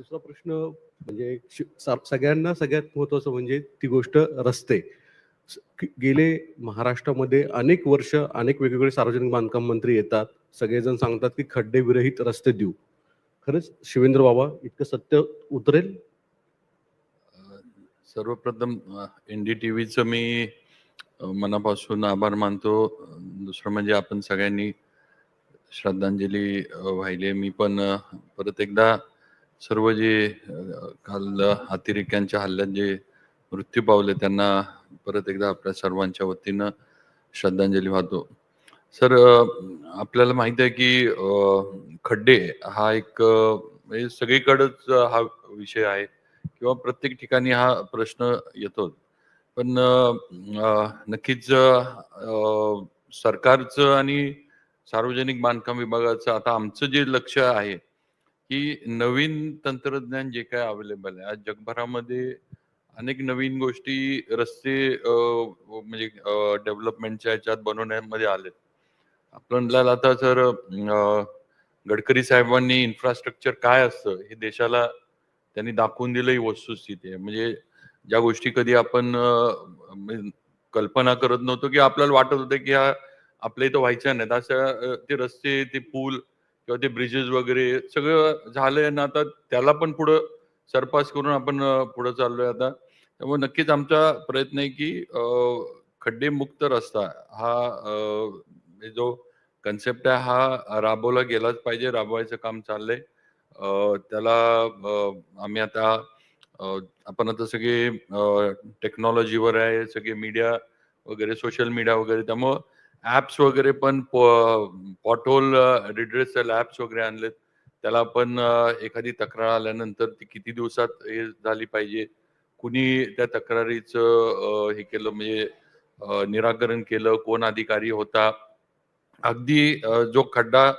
दुसरा प्रश्न म्हणजे सा- सगळ्यांना सगळ्यात महत्वाचं म्हणजे ती गोष्ट रस्ते. गेले महाराष्ट्रामध्ये अनेक वर्ष अनेक वेगवेगळे सार्वजनिक बांधकाम मंत्री येतात. सगळेजण सांगतात की खड्डे विरहित रस्ते देऊ. खरंच शिवेंद्र बाबा इतकं सत्य उतरेल? सर्वप्रथम एन डी टी व्हीचं मी मनापासून आभार मानतो. दुसरं म्हणजे आपण सगळ्यांनी श्रद्धांजली वाहिले वाहिली मी पण परत एकदा सर्व जे अ, काल अतिरेक्यांच्या हल्ल्यात जे मृत्यू पावले त्यांना परत एकदा आपल्या सर्वांच्या वतीनं श्रद्धांजली वाहतो. सर आपल्याला माहीत आहे की खड्डे हा एक अ, म्हणजे हा विषय आहे किंवा प्रत्येक ठिकाणी हा प्रश्न येतो. पण नक्कीच सरकारचं आणि सार्वजनिक बांधकाम विभागाचं आता आमचं जे लक्ष आहे की नवीन तंत्रज्ञान जे काय अवेलेबल आहे. आज जगभरामध्ये अनेक नवीन गोष्टी रस्ते म्हणजे डेव्हलपमेंटच्या ह्याच्यात बनवण्यामध्ये आलेत. आपल्याला आता सर गडकरी साहेबांनी इन्फ्रास्ट्रक्चर काय असतं हे देशाला त्यांनी दाखवून दिलं ही वस्तुस्थिती आहे. म्हणजे ज्या गोष्टी कधी आपण म्हणजे कल्पना करत नव्हतो की आपल्याला वाटत होतं की ह्या आपल्या इथं व्हायच्या नाहीत अशा ते रस्ते ते पूल किंवा ते ब्रिजेस वगैरे सगळं झालंय ना आता त्याला पण पुढं सरपास करून आपण अ, पुढं चाललोय आता. त्यामुळे नक्कीच आमचा प्रयत्न आहे की खड्डे खड्डेमुक्त रस्ता हा हे जो कन्सेप्ट आहे हा राबवला गेलाच पाहिजे राबवायचं काम चाललंय. त्याला आम्ही आता आपण आता सगळे टेक्नॉलॉजीवर आहे सगळे मीडिया वगैरे सोशल मीडिया वगैरे त्यामुळं ऍप्स वगैरे पण पॉटहोल रिड्रेसल ॲप्स वगैरे आणलेत. त्याला आपण एखादी तक्रार आल्यानंतर ती किती दिवसात हे झाली पाहिजे? कुणी त्या तक्रारीचं हे केलं म्हणजे निराकरण केलं? कोण अधिकारी होता? अगदी जो खड्डा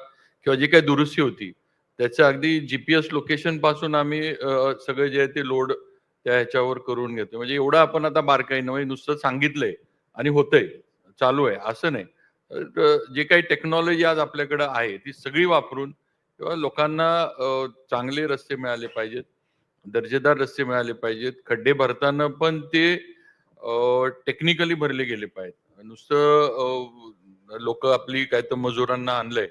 किंवा जी काही दुरुस्ती होती त्याचं अगदी जीपीएस लोकेशनपासून आम्ही सगळे जे आहे ते लोड त्या ह्याच्यावर करून घेतो म्हणजे एवढं आपण आता बारकाई म्हणजे नुसतं सांगितलंय आणि होतंय. चालू आहे असं नाही. जे काही टेक्नॉलॉजी आज आपल्याकडे आहे ती सगळी वापरून किंवा लोकांना चांगले रस्ते मिळाले पाहिजेत दर्जेदार रस्ते मिळाले पाहिजेत खड्डे भरताना पण ते टेक्निकली भरले गेले पाहिजेत. नुसतं लोक आपली काय तर मजुरांना आणलंय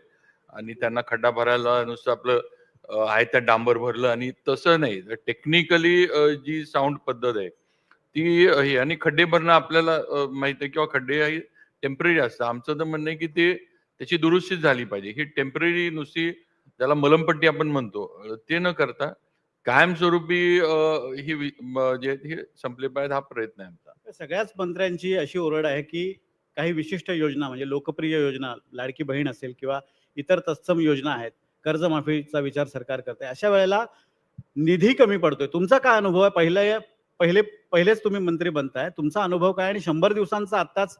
आणि त्यांना खड्डा भरायला नुसतं आपलं आहे त्या डांबर भरलं आणि तसं नाही. टेक्निकली जी साऊंड पद्धत आहे ती हे आणि खड्डे भरणं आपल्याला माहीत आहे किंवा खड्डे आहे टेंपररी असतं. आमचं तर म्हणणं आहे की ते त्याची दुरुस्ती झाली पाहिजे. ही टेंपररी नुसती ज्याला मलमपट्टी आपण म्हणतो ते न करता कायमस्वरूपी ही जे हे संपले पाहिजेत हा प्रयत्न आहे आमचा. सगळ्याच मंत्र्यांची अशी ओरड आहे की काही विशिष्ट योजना म्हणजे लोकप्रिय योजना लाडकी बहीण असेल किंवा इतर तत्सम योजना आहेत कर्जमाफीचा विचार सरकार करते अशा वेळेला निधी कमी पडतोय. तुमचा काय अनुभव आहे? पहिले पहिले पहिलेच तुम्ही मंत्री बनताय. तुमचा अनुभव काय? आणि शंभर दिवसांचा आत्ताच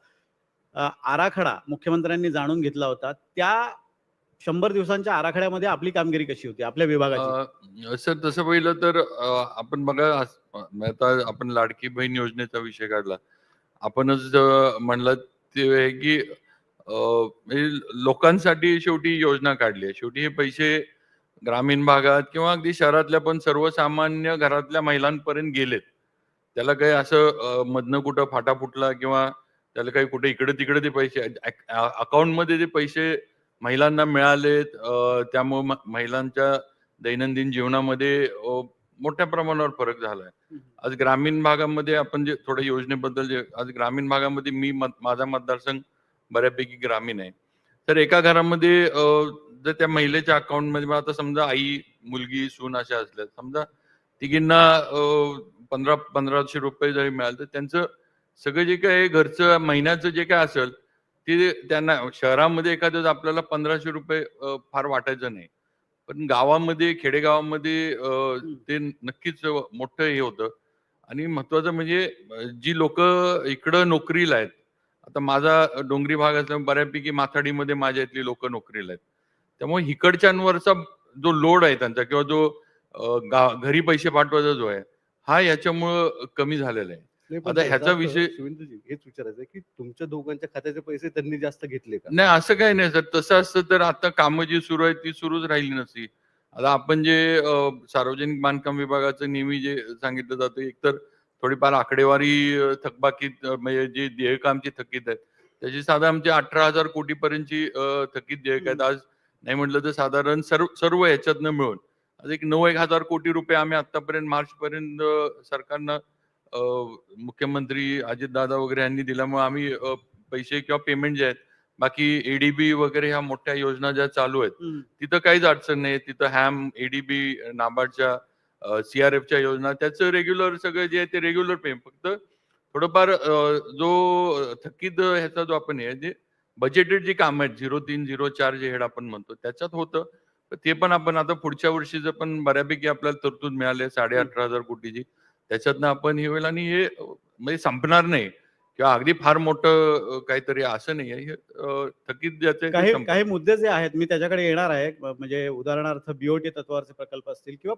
आराखडा मुख्यमंत्र्यांनी जाणून घेतला होता. त्या शंभर दिवसांच्या आराखड्यामध्ये आपली कामगिरी कशी होती? आपल्या विभागाची. सर तसं पाहिलं तर आपण बघा आता आपण लाडकी बहीण योजनेचा विषय काढला. आपणच म्हणलं ते आहे की लोकांसाठी शेवटी योजना काढली आहे. शेवटी हे पैसे ग्रामीण भागात किंवा अगदी शहरातल्या पण सर्वसामान्य घरातल्या महिलांपर्यंत गेलेत. त्याला काही असं मधनं कुठं फाटा फुटला किंवा त्याला काही कुठे इकडे तिकडे ते पैसे अकाउंटमध्ये ते पैसे महिलांना मिळालेत त्यामुळे महिलांच्या दैनंदिन जीवनामध्ये मोठ्या प्रमाणावर फरक झालाय. आज ग्रामीण भागामध्ये आपण जे थोड्या योजनेबद्दल जे आज ग्रामीण भागामध्ये मी माझा मतदारसंघ बऱ्यापैकी ग्रामीण आहे. तर एका घरामध्ये जर त्या महिलेच्या अकाउंटमध्ये आता समजा आई मुलगी सून अशा असल्या समजा तिघींना पंधरा पंधराशे रुपये जरी मिळाले तर त्यांचं सगळं जे काय घरचं महिन्याचं जे काय असेल ते त्यांना शहरामध्ये एखादं आपल्याला पंधराशे रुपये फार वाटायचं नाही. पण गावामध्ये खेडेगावामध्ये ते नक्कीच मोठं हे होतं. आणि महत्वाचं म्हणजे जी लोक इकडं नोकरीला आहेत आता माझा डोंगरी भाग असल्यामुळे बऱ्यापैकी माथाडीमध्ये माझ्या इथली लोक नोकरीला आहेत. त्यामुळे इकडच्यांवरचा जो लोड आहे त्यांचा किंवा जो घरी पैसे पाठवायचा जो आहे हा याच्यामुळं कमी झालेला आहे. आता ह्याचा विषय- शिवेंद्रजी हेच विचारायचं की तुमच्या दोघांच्या खात्याचे पैसे त्यांनी जास्त घेतले का? नाही असं काही नाही सर. तसं असतं तर आता कामं जी सुरू आहेत ती सुरूच राहिली नसती. आता आपण जे सार्वजनिक बांधकाम विभागाचं नेहमी जे सांगितलं जातं एकतर थोडीफार आकडेवारी थकबाकीत म्हणजे जी देयकं आमची थकीत आहेत त्याची साधारण आमची अठरा हजार कोटीपर्यंतची थकीत देयक आहेत. आज नाही म्हटलं तर साधारण सर्व सर्व ह्याच्यातनं मिळून. आज एक नऊ एक हजार कोटी रुपये आम्ही आतापर्यंत मार्च पर्यंत सरकारनं मुख्यमंत्री अजितदादा वगैरे यांनी दिल्यामुळे आम्ही पैसे किंवा पेमेंट जे आहेत बाकी एडीबी वगैरे ह्या मोठ्या योजना ज्या चालू आहेत. तिथं काहीच अडचण नाही. तिथं हॅम एडीबी नाबार्डच्या सीआरएफच्या योजना त्याचं रेग्युलर सगळं जे आहे ते रेग्युलर पे फक्त थोडंफार जो थकीत ह्याचा जो आपण हे जे बजेटेड जी कामं आहेत झिरो तीन झिरो चार जे हेड आपण म्हणतो त्याच्यात होतं. ते पण आपण आता पुढच्या वर्षीचं पण बऱ्यापैकी आपल्याला तरतूद मिळाली आहे साडे अठरा हजार कोटीची त्याच्यातनं आपण हे होईल आणि हे म्हणजे संपणार नाही. किंवा अगदी फार मोठं काहीतरी असं नाही आहे. हे थकीत ज्याचे काही. काही मुद्दे जे आहेत मी त्याच्याकडे येणार आहे. म्हणजे उदाहरणार्थ बीओटी तत्वावरचे प्रकल्प असतील किंवा